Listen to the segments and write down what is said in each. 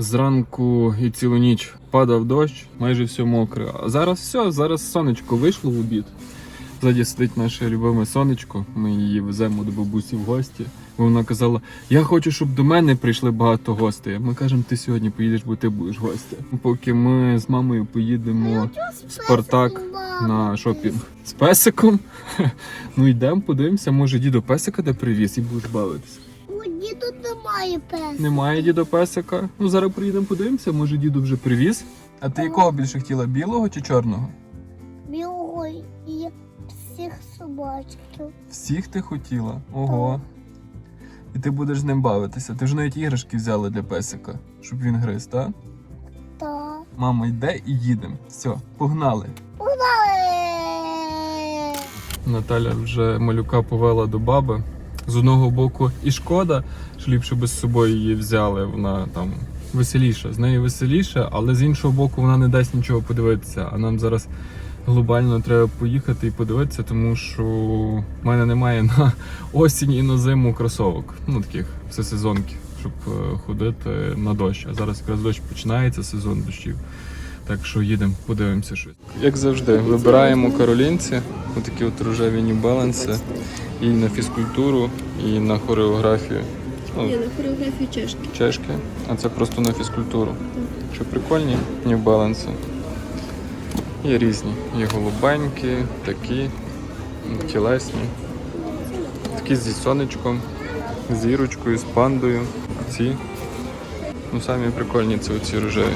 Зранку і цілу ніч падав дощ, майже все мокре. А зараз все, зараз сонечко вийшло в обід. Ззаді сидить наше любиме сонечко. Ми її веземо до бабусі в гості. Бо вона казала: Я хочу, щоб до мене прийшли багато гостей. Ми кажемо, ти сьогодні поїдеш, бо ти будеш гостя. Поки ми з мамою поїдемо в Спартак на шопінг з песиком. Ну йдемо, подивимося, може дідо песика де привіз і будеш бавитися. Немає пес. Немає дідо песика. Ну зараз приїдемо, подивимося, може діду вже привіз. А ти якого більше хотіла, білого чи чорного? Білого і всіх собачків. Всіх ти хотіла? Ого. І ти будеш з ним бавитися. Ти ж навіть іграшки взяла для песика, щоб він гриз, так? Та Мама йде і їдемо. Все, погнали. погнали! Наталя вже малюка повела до баби. З одного боку і шкода, що ліпше би з собою її взяли. Вона там веселіша. З нею веселіше, але з іншого боку вона не дасть нічого подивитися. А нам зараз глобально треба поїхати і подивитися, тому що в мене немає на осінь і на зиму кросовок. Ну таких всесезонки, щоб е, ходити на дощ. А зараз якраз дощ починається, сезон дощів. Так що їдемо, подивимося щось. Як завжди, вибираємо каролінці, отакі от рожеві нібаланси, і на фізкультуру, і на хореографію. Ну, Ні, на хореографію чешки. чешки, а це просто на фізкультуру. Що прикольні нібаланси. Є різні. Є голубенькі, такі, тілесні. Такі зі сонечком, з зірочкою, з пандою. Ці. Ну, самі прикольні це оці рожеві.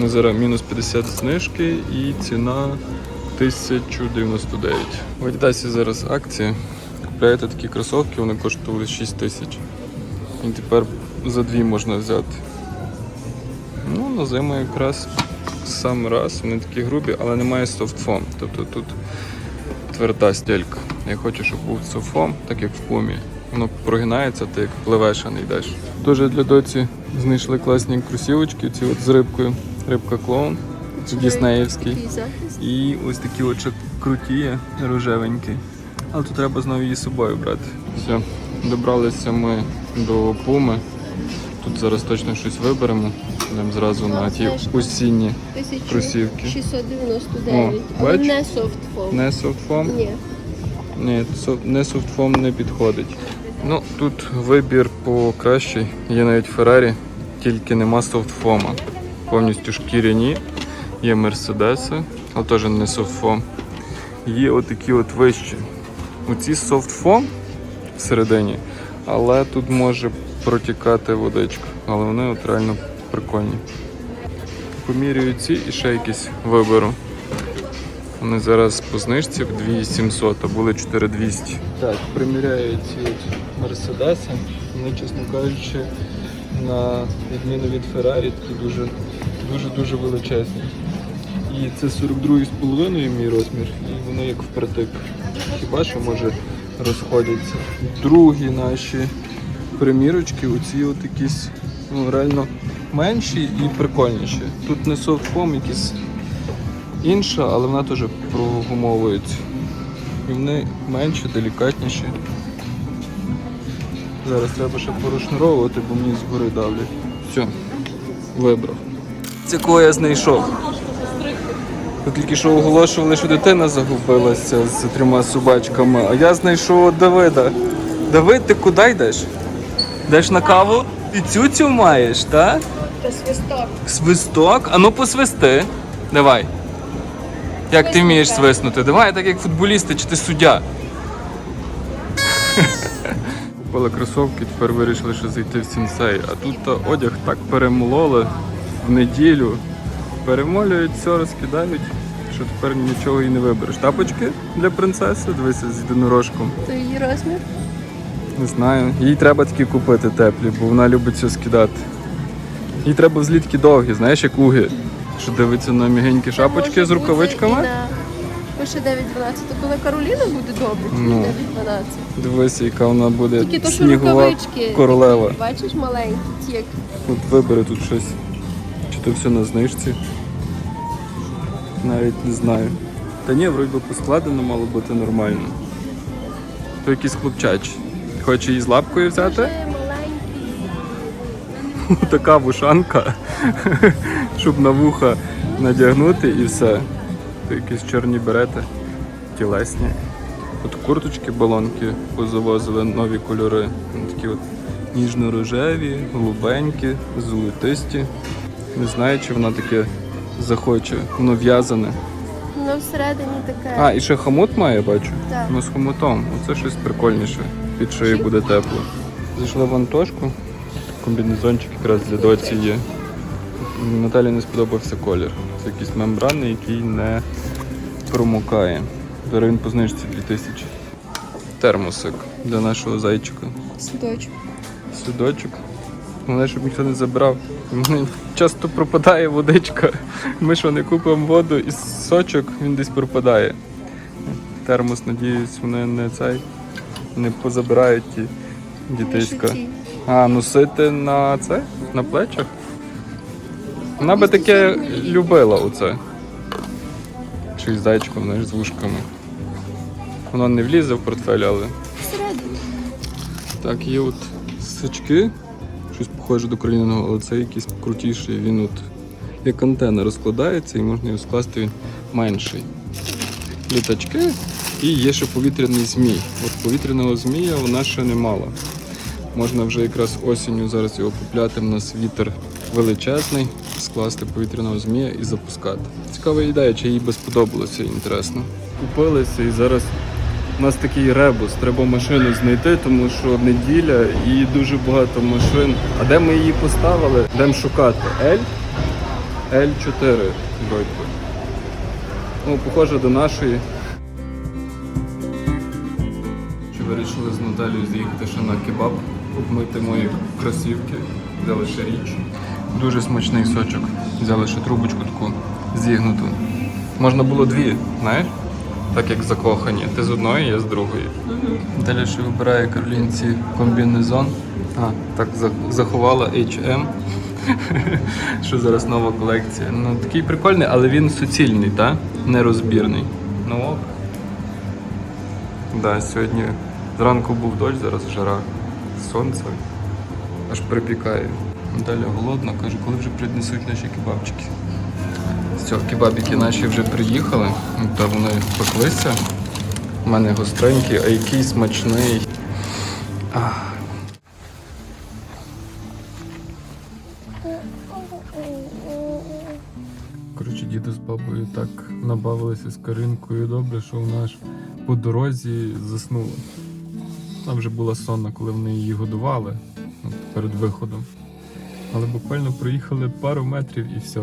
Ну, зараз мінус 50 знижки і ціна 1099. В Адідасі зараз акція. Купляєте такі кросовки, вони коштували 6 тисяч. І тепер за дві можна взяти. Ну, на зиму якраз сам раз. Вони такі грубі, але немає софтфом. Тобто тут тверда стелька. Я хочу, щоб був софтфом, так як в пумі. Воно прогинається, ти як пливеш, а не йдеш. Дуже для доці знайшли класні кросівочки, ці от з рибкою. Рибка клоун. Діснеївський. І ось такі от ще круті рожевенькі. Але тут треба знову її з собою брати. Все, добралися ми до Пуми. Тут зараз точно щось виберемо. Йдемо зразу на ті осінні кросівки. 1699. О, бач? не софтфол. Не софтфом? Ні. Ні, не софтфом не підходить. Ну, тут вибір покращий. Є навіть Феррарі, тільки нема софтфома. Повністю шкіряні. Є Мерседеси, але теж не софтфом. Є отакі от вищі. Оці софтфом всередині, але тут може протікати водичка. Але вони от реально прикольні. Помірюю ці і ще якісь виберу. Вони зараз по знижці в 2700, а були 4200. Так, приміряю ці мерседеси. Вони, чесно кажучи, на відміну від Феррарі, такі дуже дуже дуже величезні. І це 42,5 мій розмір, і воно як впритик. Хіба що може розходяться. Другі наші примірочки, оці от якісь ну, реально менші і прикольніші. Тут не софтфом, якісь інша, але вона теж прогумовується. І вони менші, делікатніші. Зараз треба ще порушнуровувати, бо мені згори давлять. Все, вибрав. Це кого я знайшов. Тут тільки що оголошували, що дитина загубилася з трьома собачками, а я знайшов Давида. Давид, ти куди йдеш? Йдеш на каву? І цю маєш, так? Та свисток. Свисток? А ну посвисти. Давай. Як ти вмієш свиснути? Давай, так як футболісти, чи ти суддя. Купили кросовки, тепер вирішили, що зайти в сінсей. А тут одяг так перемололи в неділю. Перемолюють все, розкидають, що тепер нічого і не вибереш. Тапочки для принцеси, дивися з єдинорожком. То її розмір? Не знаю. Їй треба такі купити теплі, бо вона любить все скидати. Їй треба взлітки довгі, знаєш, як уги. Що дивиться на мігенькі шапочки з рукавичками. Пише 9-12. То коли Кароліна буде добре, Ну. 9-12? Дивися, яка вона буде Тільки то, що снігова рукавички. королева. Бачиш, маленькі, ті як От вибери тут щось. То все на знижці. Навіть не знаю. Та ні, вроді би поскладено мало бути нормально. То якийсь хлопчач. Хоче її з лапкою взяти? Така вушанка, щоб на вуха надягнути і все. То якісь чорні берети, тілесні. От курточки, балонки позавозили нові кольори. Такі от ніжно-рожеві, голубенькі, золотисті. Не знаю, чи вона таке захоче. Воно в'язане. Воно всередині таке. А, і ще хомут має, бачу. Так. Ну, з хомутом. Оце щось прикольніше. Під шиєю буде тепло. Зайшли в Антошку. Комбінезончик якраз для доці є. Наталі не сподобався колір. Це якийсь мембранний, який не промокає. Зараз він по знижці 2000. Термосик для нашого зайчика. Судочок. Судочок. Головне, щоб ніхто не забрав. Часто пропадає водичка. Ми що не купимо воду і сочок він десь пропадає. Термос, надіюсь, вони не цей не позабирають ті дітиська. А, носити на це? На плечах? Вона би таке любила оце. Чи з зайчиком, знаєш, з вушками. Воно не влізе в портфель, але. Так, є от сачки, щось похоже до країного, але це якийсь крутіший. Він от як антенна розкладається і можна його скласти він менший. Літачки і є ще повітряний змій. От повітряного змія вона ще не мала. Можна вже якраз осінню зараз його купляти. У нас вітер величезний, скласти повітряного змія і запускати. Цікава ідея, чи їй би сподобалося, інтересно. Купилися і зараз у нас такий ребус, треба машину знайти, тому що неділя і дуже багато машин. А де ми її поставили? Йдемо шукати. L? L4 вроді. Ну, похоже до нашої. Чи вирішили з Наталією з'їхати ще на кебаб, обмити мої кросівки, взяли ще річ. Дуже смачний сочок. Взяли ще трубочку таку зігнуту. Можна було дві, знаєш? Так як закохані. Ти з одної, я з другої. Далі ще вибирає Каролінці комбінезон. А, так заховала H&M. Що зараз нова колекція. Ну такий прикольний, але він суцільний, так? Нерозбірний. Ну ок. Да, сьогодні зранку був дощ, зараз жара. Сонце. Аж припікає. Далі голодно, каже, коли вже принесуть наші кебабчики. Все, кебабики наші вже приїхали, та вони пеклися. У мене гостренький, а який смачний. Коротше, діду з бабою так набавилися з Каринкою добре, що вона аж по дорозі заснула. Вона вже була сонна, коли вони її годували от, перед виходом. Але буквально проїхали пару метрів і все.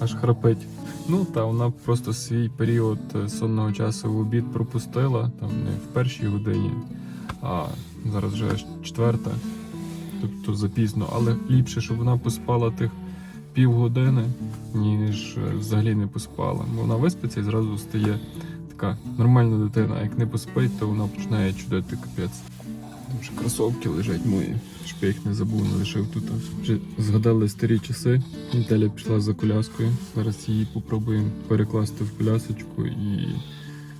Аж храпить. Ну та вона просто свій період е, сонного часу в обід пропустила, там не в першій годині, а зараз вже аж четверта, тобто запізно, але ліпше, щоб вона поспала тих півгодини, ніж е, взагалі не поспала. Бо вона виспиться і зразу стає така нормальна дитина. Як не поспить, то вона починає чудити капець. Там ще кросовки лежать мої, щоб я їх не забув, не лишив тут. Вже згадали старі часи. Наталя пішла за коляскою. Зараз її попробуємо перекласти в колясочку і,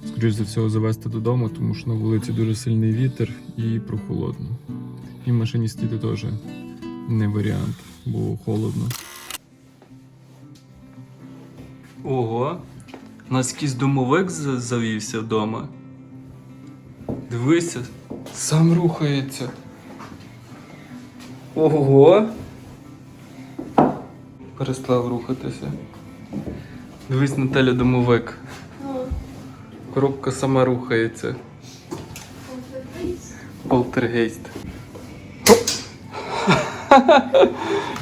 скоріш за всього, завести додому, тому що на вулиці дуже сильний вітер і прохолодно. І в машині сидіти теж не варіант, бо холодно. Ого, у нас якийсь домовик завівся вдома. Дивися, сам рухається. Ого. Перестав рухатися. Дивись, Наталя домовик. Коробка сама рухається. Полтергейст.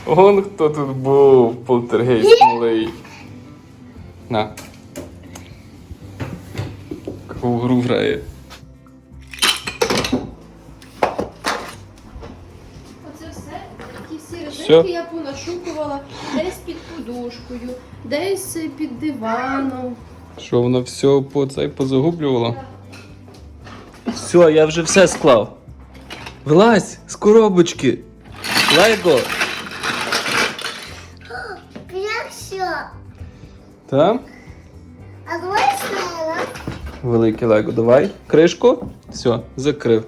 Он хто тут був, полтергейст малий. На. Яку гру грає. Резинки я понашукувала десь під подушкою, десь під диваном. Що воно все по цей позагублювало? Все, я вже все склав. Вилазь з коробочки. Лего. Як все? Там? А давай снова. Велике лего. Давай. Кришку. Все, закрив.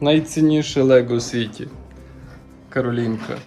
Найцінніше лего у світі. Каролінка.